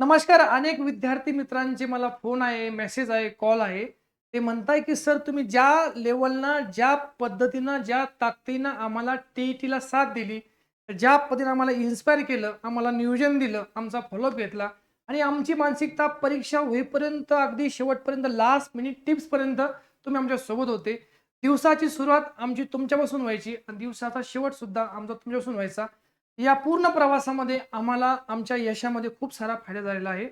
नमस्कार अनेक विद्यार्थी मित्रांचे मला फोन आहे मेसेज आहे कॉल आहे ते म्हणताय की सर तुम्ही ज्या लेवलनं ज्या पद्धतीनं ज्या ताकदीनं आम्हाला टी टीला साथ दिली ज्या पद्धतीनं आम्हाला इन्स्पायर केलं आम्हाला नियोजन दिलं आमचा फॉलोअप घेतला आणि आमची मानसिकता परीक्षा होईपर्यंत अगदी शेवटपर्यंत लास्ट मिनिट टिप्सपर्यंत तुम्ही आमच्यासोबत होते. दिवसाची सुरुवात आमची तुमच्यापासून व्हायची आणि दिवसाचा शेवट सुद्धा आमचा तुमच्यापासून व्हायचा. या पूर्ण प्रवासामध्ये आम्हाला आमच्या यशामध्ये खूप सारा फायदा झालेला आहे.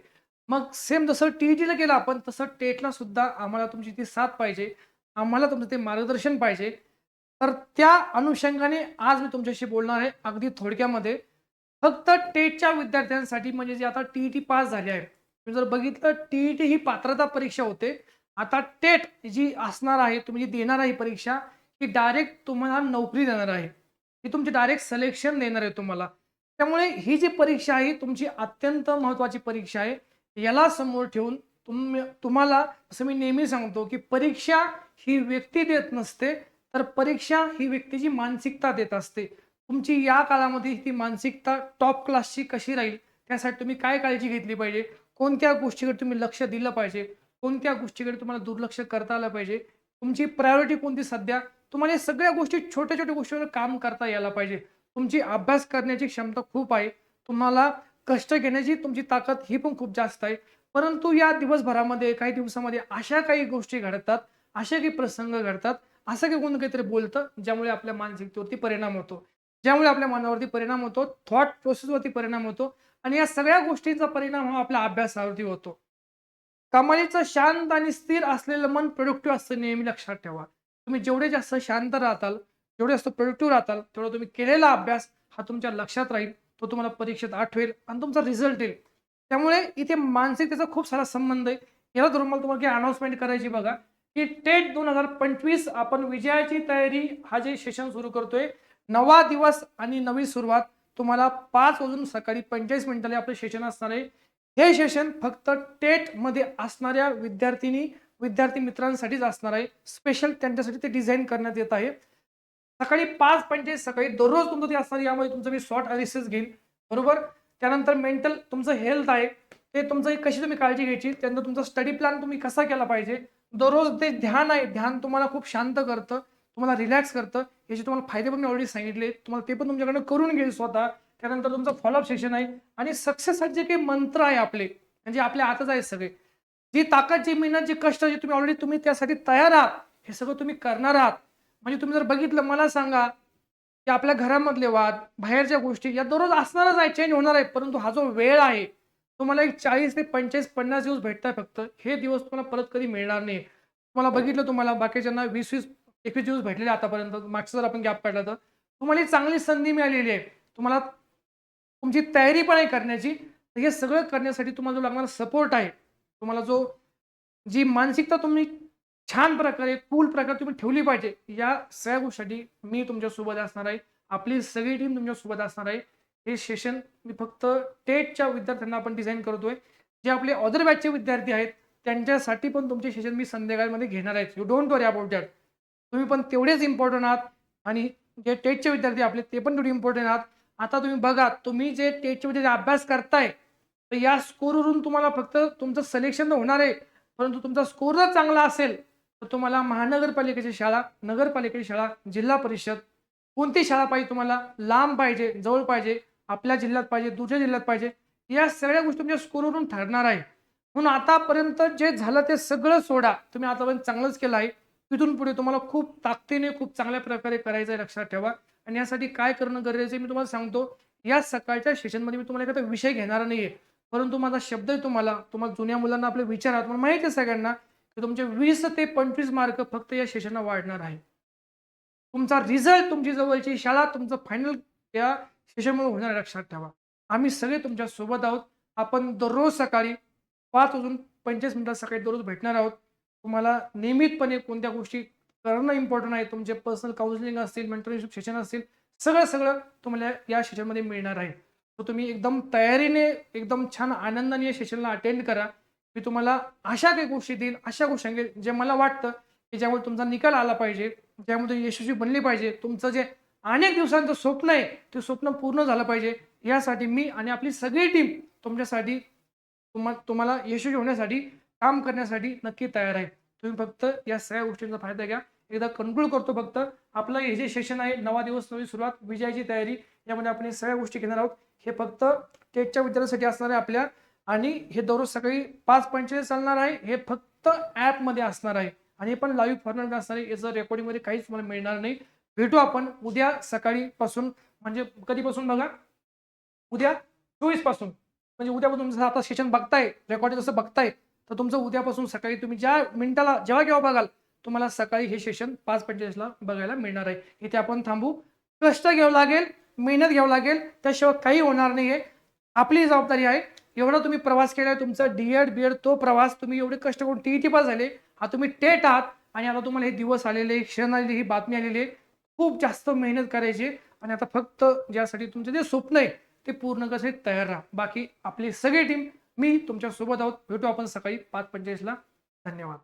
मग सेम जसं टी टीला केलं आपण तसं टेटला सुद्धा आम्हाला तुमची ती साथ पाहिजे. आम्हाला तुमचं ते मार्गदर्शन पाहिजे. तर त्या अनुषंगाने आज मी तुमच्याशी बोलणार आहे अगदी थोडक्यामध्ये. फक्त टेटच्या विद्यार्थ्यांसाठी म्हणजे जे आता टी टी पास झाले आहे तुम्ही जर बघितलं टी टी ही पात्रता परीक्षा होते. आता टेट जी असणार आहे तुम्ही जी देणार आहे परीक्षा ही डायरेक्ट तुम्हाला नोकरी देणार आहे. ही तुमची डायरेक्ट सिलेक्शन देणार आहे तुम्हाला. त्यामुळे ही जी परीक्षा आहे तुमची अत्यंत महत्त्वाची परीक्षा आहे. याला समोर ठेवून तुम तुम्हाला असं मी नेहमी सांगतो की परीक्षा ही व्यक्ती देत नसते तर परीक्षा ही व्यक्तीची मानसिकता देत असते. तुमची या काळामध्ये ती मानसिकता टॉप क्लासची कशी राहील त्यासाठी तुम्ही काय काळजी घेतली पाहिजे? कोणत्या गोष्टीकडे तुम्ही लक्ष दिलं पाहिजे? कोणत्या गोष्टीकडे तुम्हाला दुर्लक्ष करता आलं पाहिजे? तुमची प्रायोरिटी कोणती सध्या? तुम्हाला या सगळ्या गोष्टी छोट्या छोट्या गोष्टीवर काम करता यायला पाहिजे. तुमची अभ्यास करण्याची क्षमता खूप आहे. तुम्हाला कष्ट घेण्याची तुमची ताकद ही पण खूप जास्त आहे. परंतु या दिवसभरामध्ये काही दिवसामध्ये अशा काही गोष्टी घडतात अशा काही प्रसंग घडतात असं काही कोण काहीतरी बोलतं ज्यामुळे आपल्या मानसिकतेवरती परिणाम होतो. ज्यामुळे आपल्या मनावरती परिणाम होतो थॉट प्रोसेसवरती परिणाम होतो आणि या सगळ्या गोष्टींचा परिणाम हा आपल्या अभ्यासावरती होतो. कमालीचं शांत आणि स्थिर असलेलं मन प्रोडक्टिव्ह असतं नेहमी लक्षात ठेवा. तुम्ही जेवढे जास्त शांत राहताल जेवढे जास्त प्रोडक्टिव्ह राहताल तेवढा तुम्ही केलेला अभ्यास हा तुमच्या लक्षात राहील तो तुम्हाला परीक्षेत आठवेल आणि तुमचा रिझल्ट येईल. त्यामुळे इथे मानसिकतेचा खूप सारा संबंध आहे. याला धरून मला तुम्हाला अनाउन्समेंट करायची बघा की टेट दोन हजार पंचवीस आपण विजयाची तयारी हा जे सेशन सुरू करतोय नवा दिवस आणि नवी सुरुवात तुम्हाला पाच वाजून सकाळी पंचेचाळीस मिनिटाला आपलं सेशन असणार आहे. हे सेशन फक्त टेटमध्ये असणाऱ्या विद्यार्थिनी विद्यार्थी मित्रांसाठीच असणार आहे. स्पेशल त्यांच्यासाठी ते डिझाईन करण्यात येत आहे. सकाळी पाच पंचेचाळीस सकाळी दररोज तुमचं ते असणार यामुळे तुमचं मी शॉर्ट अनालिसिस घेईल बरोबर? त्यानंतर मेंटल तुमचं हेल्थ आहे. ते तुमचं कशी तुम्ही काळजी घ्यायची? त्यानंतर तुमचा स्टडी प्लॅन तुम्ही कसा केला पाहिजे? दररोज ते ध्यान आहे. ध्यान तुम्हाला खूप शांत करतं. तुम्हाला रिलॅक्स करतं. याचे तुम्हाला फायदे पण मी ऑलरेडी सांगितले. तुम्हाला ते पण तुमच्याकडनं करून घेईल स्वतः. त्यानंतर तुमचं फॉलोअप सेशन आहे. आणि सक्सेससाठी जे काही मंत्र आहे आपले म्हणजे आपल्या आतच आहेत सगळे. जी ताकद जी मेहनत जी कष्ट जे तुम्ही ऑलरेडी तुम्ही त्यासाठी तयार आहात हे सगळं तुम्ही करणार आहात. म्हणजे तुम्ही जर बघितलं मला सांगा की आपल्या घरामधले वाद बाहेरच्या गोष्टी या दररोज असणारच आहे चेंज होणार आहे परंतु हा जो वेळ आहे तुम्हाला एक चाळीस ते पंचेचाळीस पन्नास दिवस भेटतात फक्त. हे दिवस तुम्हाला परत कधी मिळणार नाही. तुम्हाला बघितलं तुम्हाला बाकीच्यांना वीस वीस एकवीस दिवस भेटलेले आतापर्यंत मागचं जर आपण गॅप काढला तर. तुम्हाला एक चांगली संधी मिळालेली आहे. तुम्हाला तुमची तयारी पण आहे करण्याची. हे सगळं करण्यासाठी तुम्हाला जो लागणारा सपोर्ट आहे तुम्हाला जो जी मानसिकता तुम्ही छान प्रकारे कूल प्रकारे तुम्ही ठेवली पाहिजे या सगळ्या गोष्टीसाठी मी तुमच्यासोबत असणार आहे. आपली सगळी टीम तुमच्यासोबत असणार आहे. हे सेशन मी फक्त टेटच्या विद्यार्थ्यांना आपण डिझाईन करतोय. जे आपले अदर बॅचचे विद्यार्थी आहेत त्यांच्यासाठी पण तुमचे सेशन मी संध्याकाळमध्ये घेणार आहेत you don't worry about that तुम्ही पण तेवढेच इम्पॉर्टंट आहात आणि जे टेटचे विद्यार्थी आपले ते पण तेवढे इम्पॉर्टंट आहात. आता तुम्ही बघा तुम्ही जे टेटचे विद्यार्थी अभ्यास करताय तर या स्कोरवरून तुम्हाला फक्त तुमचं सिलेक्शन तर होणार आहे परंतु तुमचा स्कोर जर चांगला असेल तर तुम्हाला महानगरपालिकेची शाळा नगरपालिकेची शाळा जिल्हा परिषद कोणती शाळा पाहिजे तुम्हाला? लांब पाहिजे जवळ पाहिजे आपल्या जिल्ह्यात पाहिजे दुसऱ्या जिल्ह्यात पाहिजे या सगळ्या गोष्टी तुमच्या स्कोरवरून ठरणार आहे. म्हणून आतापर्यंत जे झालं ते सगळं सोडा. तुम्ही आतापर्यंत चांगलंच केलं आहे. तिथून पुढे तुम्हाला खूप ताकदीने खूप चांगल्या प्रकारे करायचं आहे लक्षात ठेवा. आणि यासाठी काय करणं गरजेचं आहे मी तुम्हाला सांगतो. या सकाळच्या सेशनमध्ये मी तुम्हाला एखादा विषय घेणार नाही आहे परंतु माझा शब्द आहे तुम्हाला तुम्हाला जुन्या मुलांना आपले विचार आहेत मला माहिती आहे सगळ्यांना की तुमचे वीस ते पंचवीस मार्क फक्त या सेशनला वाढणार आहे. तुमचा रिझल्ट तुमची जवळची शाळा तुमचं फायनल या सेशनमुळे होणार लक्षात ठेवा. आम्ही सगळे तुमच्यासोबत आहोत. आपण दररोज सकाळी पाच वाजून पंचवीस मिनिटात सकाळी दररोज भेटणार आहोत. तुम्हाला नियमितपणे कोणत्या गोष्टी करणं इम्पॉर्टंट आहे तुमचे पर्सनल काउन्सिलिंग असतील मेंटरशिप सेशन असतील सगळं सगळं तुम्हाला या सेशनमध्ये मिळणार आहे. तर तुम्ही एकदम तयारीने एकदम छान आनंदाने या सेशनला अटेंड करा. मी तुम्हाला अशा काही गोष्टी देईन अशा गोष्टी सांगेल जे मला वाटतं की ज्यामुळे तुमचा निकाल आला पाहिजे ज्यामुळे तुम्ही यशस्वी बनली पाहिजे तुमचं जे अनेक दिवसांचं स्वप्न आहे ते स्वप्न पूर्ण झालं पाहिजे. यासाठी मी आणि आपली सगळी टीम तुमच्यासाठी तुम्हा तुम्हाला यशस्वी होण्यासाठी काम करण्यासाठी नक्की तयार आहे. तुम्ही फक्त या सगळ्या गोष्टींचा फायदा घ्या. एकदा कंट्रोल करतो फक्त. आपलं हे जे सेशन आहे नवा दिवस नवी सुरुवात विजयाची तयारी यामध्ये आपण सगळ्या गोष्टी घेणार आहोत. हे फक्त टेटच्या विद्यार्थ्यांसाठी असणार आहे आपल्या. आणि हे दररोज सकाळी पाच पंचेचाळीस चालणार आहे. हे फक्त ॲपमध्ये असणार आहे. आणि हे पण लाईव्ह फॉर्मॅटमध्ये असणार आहे. याचं रेकॉर्डिंगमध्ये काहीच मला मिळणार नाही. भेटू आपण उद्या सकाळीपासून म्हणजे कधीपासून बघा? उद्या चोवीसपासून म्हणजे उद्यापासून जसं आता सेशन बघताय रेकॉर्डिंग जसं बघताय तर तुमचं उद्यापासून सकाळी तुम्ही ज्या मिनिटाला जेव्हा केव्हा बघाल तुम्हाला सकाळी हे सेशन पाच पंचेचाळीसला बघायला मिळणार आहे. इथे आपण थांबू. कष्ट घ्यावं लागेल मेहनत घ्यावं लागेल त्याशिवाय काही होणार नाही आहे आपली जबाबदारी आहे. एवढा तुम्ही प्रवास केला आहे तुमचा डी एड बी एड तो प्रवास तुम्ही एवढे कष्ट करून टी टी पास झाले. हा तुम्ही टेट आहात आणि आता तुम्हाला हे दिवस आलेले क्षण आलेले ही बातमी आलेली आहे. खूप जास्त मेहनत करायची आणि आता फक्त ज्यासाठी तुमचं जे स्वप्न आहे ते पूर्ण करण्यासाठी तयार राहा. बाकी आपली सगळी टीम मी तुमच्यासोबत आहोत. भेटू आपण सकाळी पाच पंचेचाळीसला धन्यवाद.